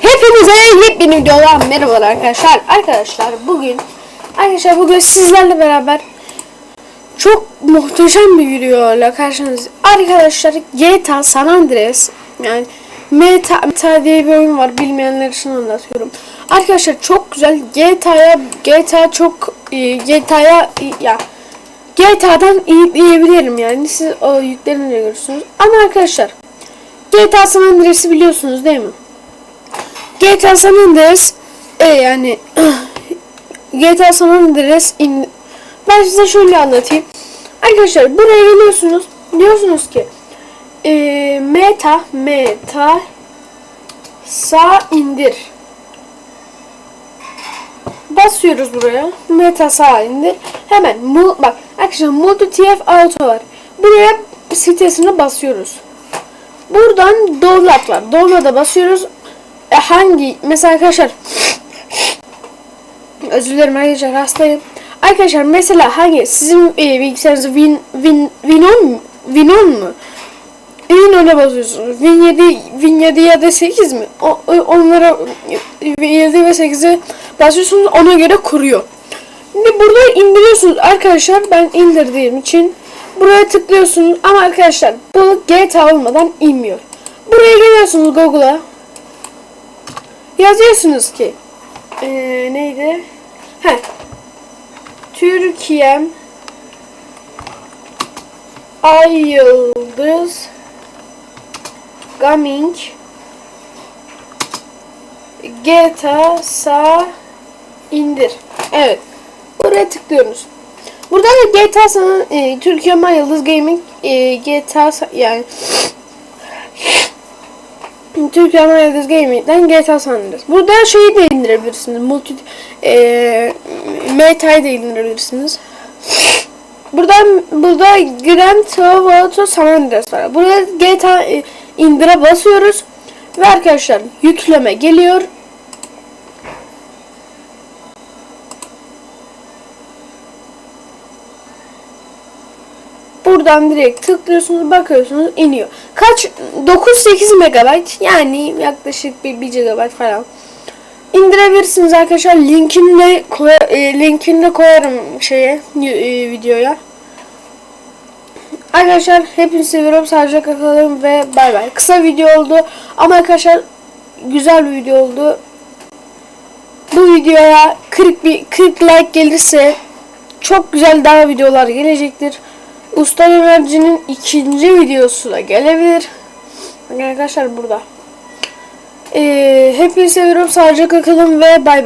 Hepinize yepyeni videodan merhabalar arkadaşlar. Arkadaşlar bugün arkadaşlar bugün sizlerle beraber çok muhteşem bir videoyla karşınızda. Arkadaşlar GTA San Andreas yani Meta, Meta diye bir oyun var bilmeyenler için anlatıyorum. Arkadaşlar çok güzel GTA'ya GTA çok e, GTA'ya e, ya GTA'dan iyi diyebilirim yani siz o yüklerini görürsünüz. Ama arkadaşlar GTA San Andreas'ı biliyorsunuz değil mi? GTA San Andreas e, yani GTA San Andreas in, ben size şöyle anlatayım. Arkadaşlar buraya geliyorsunuz. Diyorsunuz ki e, meta meta sağ indir. Basıyoruz buraya. Meta sağ indir. Hemen mu, bak arkadaşlar multi TF auto var. Buraya sitesine basıyoruz. Buradan download var. Download'a basıyoruz. E, hangi mesela arkadaşlar özür dilerim arkadaşlar hastayım. Arkadaşlar mesela hangi sizin e, bilgisayarınızda Win Win Winon? Winon mu? Winon'a basıyorsunuz. Win 7 Win 7 ya da 8 mi? O, onlara Win 7 ve 8'e basıyorsunuz ona göre kuruyor. Şimdi burada indiriyorsunuz arkadaşlar ben indirdiğim için buraya tıklıyorsunuz ama arkadaşlar bu GTA olmadan inmiyor. Buraya geliyorsunuz Google'a yazıyorsunuz ki eee neydi? Heh. Türkiye Ay Yıldız Gaming GTA Sa indir. Evet. Buraya tıklıyoruz. Burada da GTA San e, Türkiye Ay Yıldız Gaming e, GTA yani Türkiye Ama Yıldız Gaming'den GTA San Andreas. Burada şeyi de indirebilirsiniz. Multi e, Meta'yı da indirebilirsiniz. Buradan burada Grand Theft Auto San Andreas var. Burada GTA e, indire basıyoruz. Ve arkadaşlar yükleme geliyor. Buradan direkt tıklıyorsunuz, bakıyorsunuz, iniyor. Kaç? 9-8 megabayt yani yaklaşık bir 1 GB falan. İndirebilirsiniz arkadaşlar. Linkini de koy, e, linkini de koyarım şeye e, videoya. Arkadaşlar hepinizi seviyorum. Sadece kalın ve bay bay. Kısa video oldu ama arkadaşlar güzel bir video oldu. Bu videoya 40 bir 40 like gelirse çok güzel daha videolar gelecektir. Usta Ömerci'nin ikinci videosu da gelebilir. Arkadaşlar burada. Ee, hepinizi seviyorum. Sağlıcakla kalın ve bay bay.